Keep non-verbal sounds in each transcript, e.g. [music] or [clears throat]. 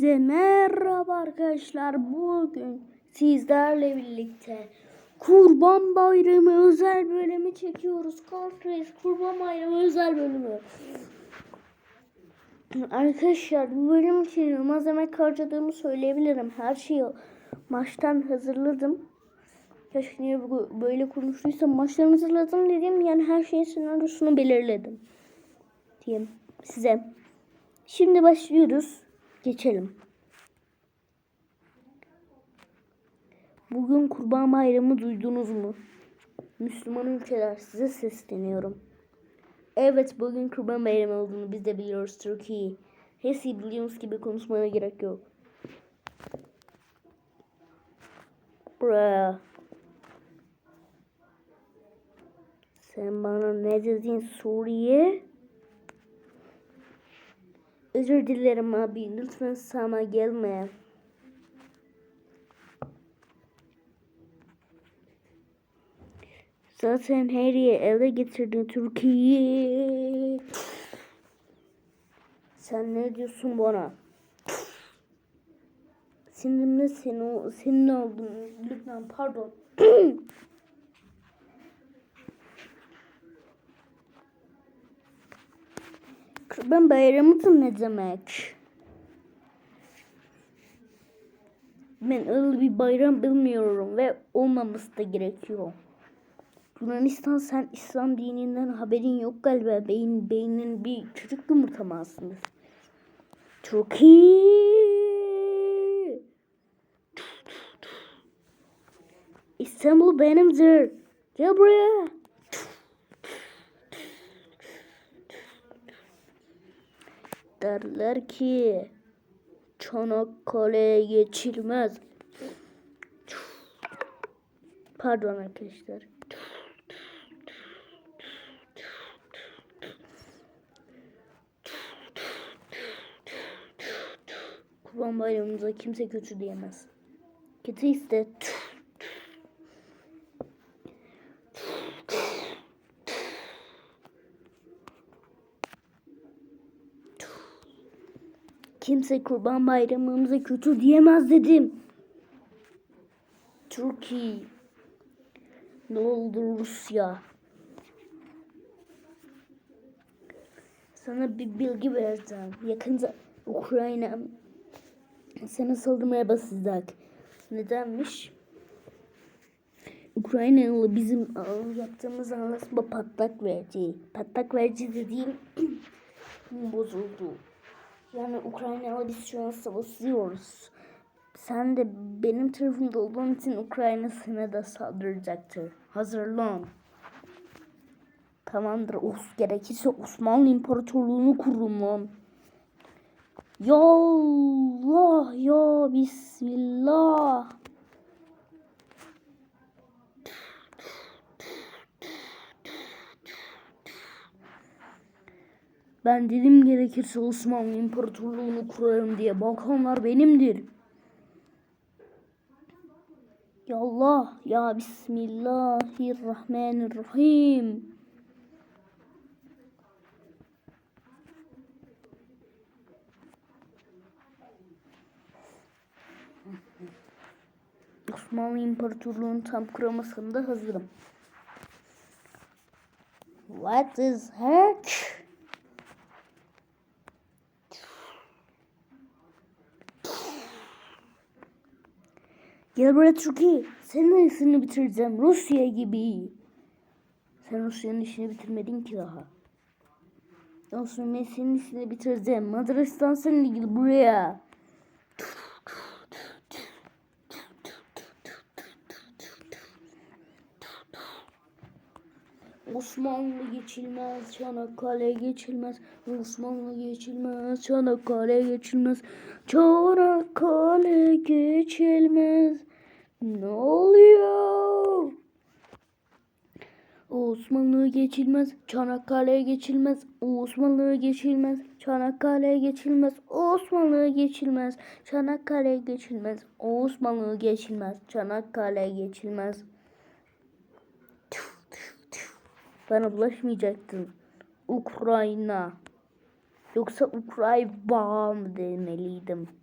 Hepinize merhaba arkadaşlar. Bugün sizlerle birlikte Kurban Bayramı özel bölümü çekiyoruz. Kalkreis Kurban Bayramı özel bölümü. Arkadaşlar bu bölüm için malzeme harcadığımı söyleyebilirim. Her şeyi maçtan hazırladım. Keşke niye böyle konuştuysam maçtan hazırladım dedim. Yani her şeyin senaryosunu belirledim. Diyeyim size. Şimdi başlıyoruz. Geçelim. Bugün Kurban Bayramı duydunuz mu? Müslüman ülkeler size sesleniyorum. Evet bugün Kurban Bayramı olduğunu biz de biliyoruz Türkiye. Her şeyi biliyoruz gibi konuşmana gerek yok. Bra. Sen bana ne dedin Suriye? Özür dilerim abi. Lütfen sana gelme. Zaten her yeri ele getirdin Türkiye. Sen ne diyorsun bana? Sinirimde seni, senin oldum. Lütfen pardon. [clears throat] Kurban bayramı da ne demek? Ben öyle bir bayram bilmiyorum ve olmaması da gerekiyor. Yunanistan sen İslam dininden haberin yok galiba. Beyin, beynin bir çocuk yumurta mı aslında? Çok iyi. İstanbul benimdir. Gel buraya. Derler ki Çanakkale'ye geçilmez. Pardon arkadaşlar. Kurban bayramımıza kimse kötü diyemez. Kötü iste. Kimse kurban bayramımıza kötü diyemez dedim. Türkiye. Ne oldu Rusya? Sana bir bilgi vereceğim. Yakında Ukrayna sana saldırmaya başlayacak. Nedenmiş? Ukraynalı bizim yaptığımız anlaşma patlak verici. Patlak verici dediğim [clears throat] bozuldu. Yani Ukraynalı biz şu an savaşıyoruz. Sen de benim tarafımda olduğun için Ukrayna sana da saldıracaktır. Hazırlan. Tamamdır. Of gerekirse Osmanlı İmparatorluğunu kururum lan. Ya Allah ya Bismillah. Ben dedim gerekirse Osmanlı İmparatorluğunu kurarım diye. Balkanlar benimdir. Ya Allah ya Bismillahirrahmanirrahim. Osmanlı İmparatorluğu'nu tam kuramasam da hazırım. What is heck? Gel buraya Türkiye. Senin işini bitireceğim. Rusya gibi. Sen Rusya'nın işini bitirmedin ki daha. Olsun ben senin işini bitireceğim. Madrastan seninle gel buraya. Osmanlı geçilmez, Çanakkale geçilmez, Osmanlı geçilmez, Çanakkale geçilmez, Çanakkale geçilmez. Ne oluyor? Osmanlı geçilmez, Çanakkale geçilmez, Osmanlı geçilmez, Çanakkale geçilmez, Osmanlı geçilmez, Çanakkale geçilmez, Osmanlı geçilmez, Çanakkale geçilmez. Bana bulaşmayacaktın. Ukrayna. Yoksa Ukrayna mı demeliydim.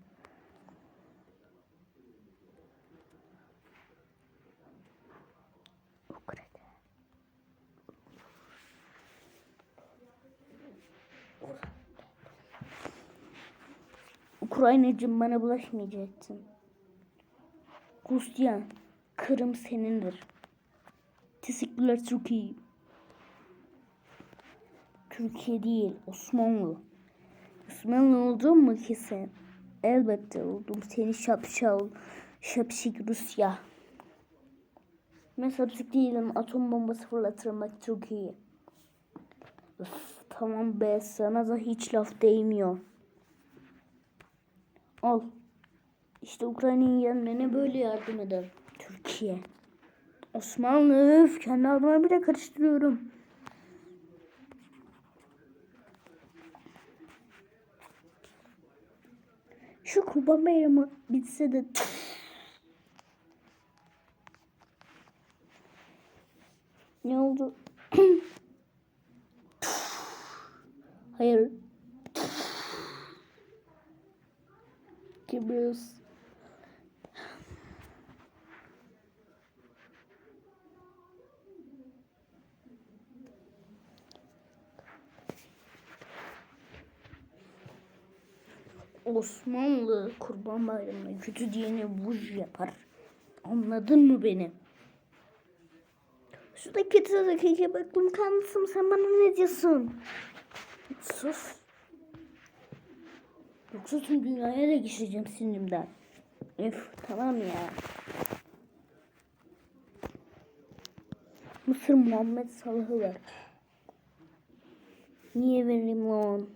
Ukraynacım bana bulaşmayacaksın. Rusya, Kırım senindir. Teşekkürler Türkiye. Türkiye değil, Osmanlı. Osmanlı oldun mu ki sen? Elbette oldum. Seni şapşal, şapşik Rusya. Ben şapşik değilim. Atom bombası fırlatırım bak Türkiye. Üf, tamam be sana da hiç laf değmiyor. Al. İşte Ukrayna'nın gelmene böyle yardım eder. Türkiye. Osmanlı öf kendi adımı bile karıştırıyorum. Şu kurban bayramı bitse de ne oldu? [clears throat] Hayır. Kıbrıs. Osmanlı kurban bayramına kötü diyene vuj yapar. Anladın mı beni? Şurada kötü dakika baktım kanlısım sen bana ne diyorsun? Sus. Yoksa tüm dünyaya da geçeceğim sinimden. Öf tamam ya. Mısır Muhammed Salah'ı ver. Niye vereyim lan?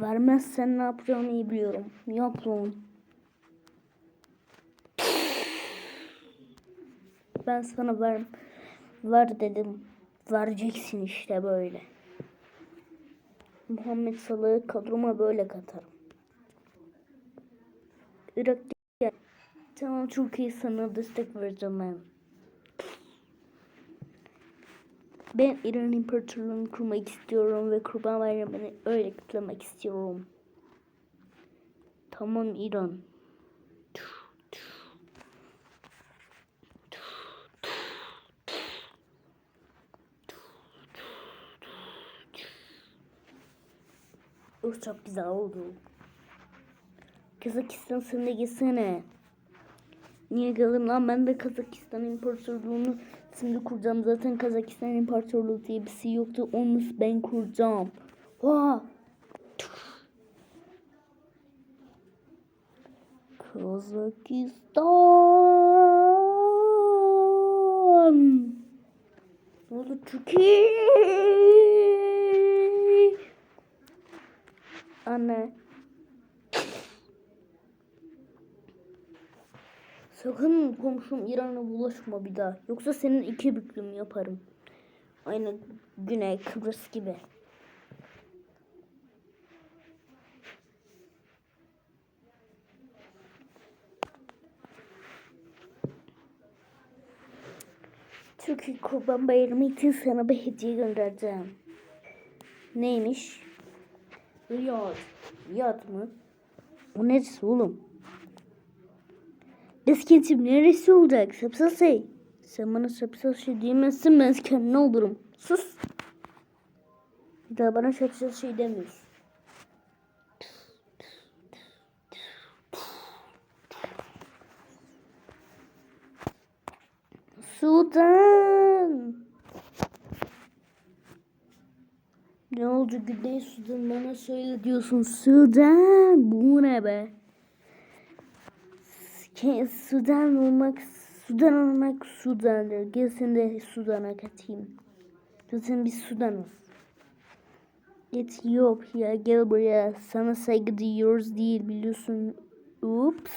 Vermezsen ne yapacağımı iyi biliyorum. Yap lan. Ben sana ver, ver dedim. Vereceksin işte böyle. Muhammed Salah'ı kadroma böyle katarım. Irak gel. Tamam çok iyi sana destek vereceğim ben. Ben İran İmparatorluğu'nu kurmak istiyorum ve Kurban Bayramı'nı öyle kutlamak istiyorum. Tamam İran. Oh, çok güzel oldu. Kazakistan de gitsene. Niye gelim lan ben de Kazakistan İmparatorluğu'nu şimdi kuracağım. Zaten Kazakistan İmparatorluğu diye bir şey yoktu. Onu ben kuracağım. Vaa. Kazakistan. Ne oldu Türkiye? Anne. Sakın komşum İran'a bulaşma bir daha. Yoksa senin iki büklüm yaparım. Aynı Güney Kıbrıs gibi. Türkiye Kurban Bayramı için sana bir hediye göndereceğim. Neymiş? Riyad. Riyad mı? O neresi oğlum? Deskentim neresi olacak? Sapsasey. Sen bana sapsasey diyemezsin ben kendine olurum. Sus. Bir daha bana sapsasey demiyorsun. Sudan. Oldu Güney Sudan bana söyle diyorsun. Sudan. Bu ne be? Sudan olmak, Sudan olmak Sudan'dır. Gel sen de Sudan'a katayım. Zaten biz Sudan'ız. Etiyopya gel buraya. Sana saygı duyuyoruz değil biliyorsun. Ups.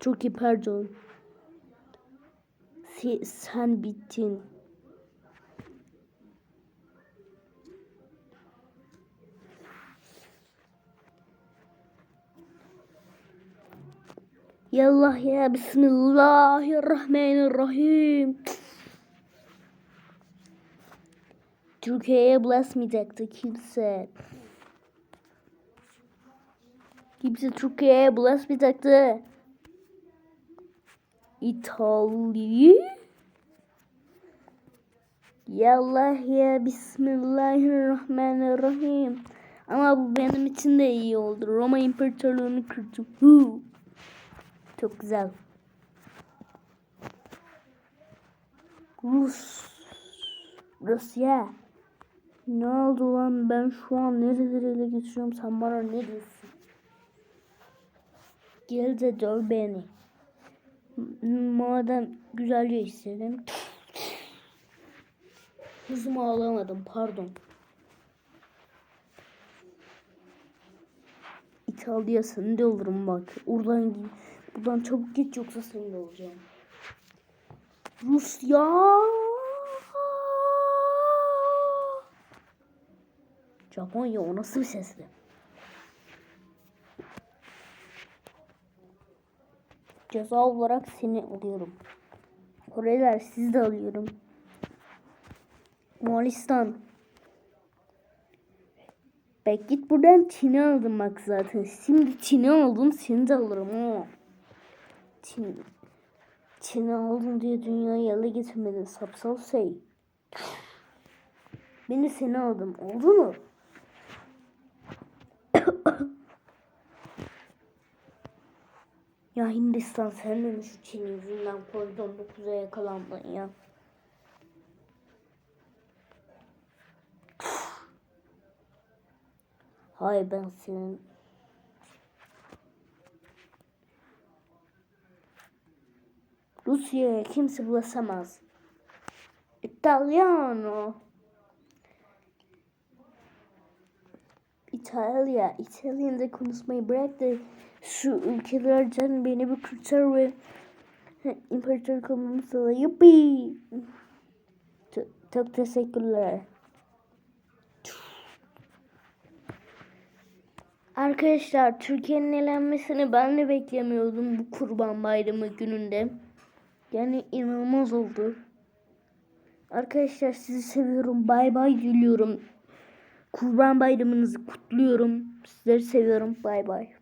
Çok iyi pardon. Se- sen bittin. Yallah ya Bismillahirrahmanirrahim. Türkiye'ye bulaşmayacaktı kimse. Kimse Türkiye'ye bulaşmayacaktı. İtalya. Yallah ya Bismillahirrahmanirrahim. Ama bu benim için de iyi oldu. Roma İmparatorluğunu kırdım. Huu. Çok güzel. Rus. Rusya. Ne oldu lan ben şu an nereleri ele geçiriyorum sen bana ne diyorsun? Gel de döv beni. Madem güzelce istedin. Hızımı alamadım pardon. İtalya seni de olurum bak. Oradan. Buradan çabuk git yoksa seni de olacağım. Rusya. Japonya o nasıl bir sesli? Ceza olarak seni alıyorum. Koreliler sizi de alıyorum. Moğolistan. Bek git buradan Çin'i aldım bak zaten. Şimdi Çin'i aldım seni de alırım o. Çin. Çin'i aldım diye dünyayı ele getirmedin sapsal şey. Beni seni aldım oldu mu? ya Hindistan sen de şu Çin yüzünden Covid-19'a yakalandın ya? Hayır ben senin Rusya'ya kimse bulaşamaz. İtalyano. İtalya, İtalyanca konuşmayı bırak da şu ülkelerden beni bir kurtar ve imparator sağla. Yuppi. Çok teşekkürler. Arkadaşlar Türkiye'nin elenmesini ben de beklemiyordum bu kurban bayramı gününde. Yani inanılmaz oldu. Arkadaşlar sizi seviyorum. Bay bay diliyorum. Kurban bayramınızı kutluyorum. Sizleri seviyorum. Bay bay.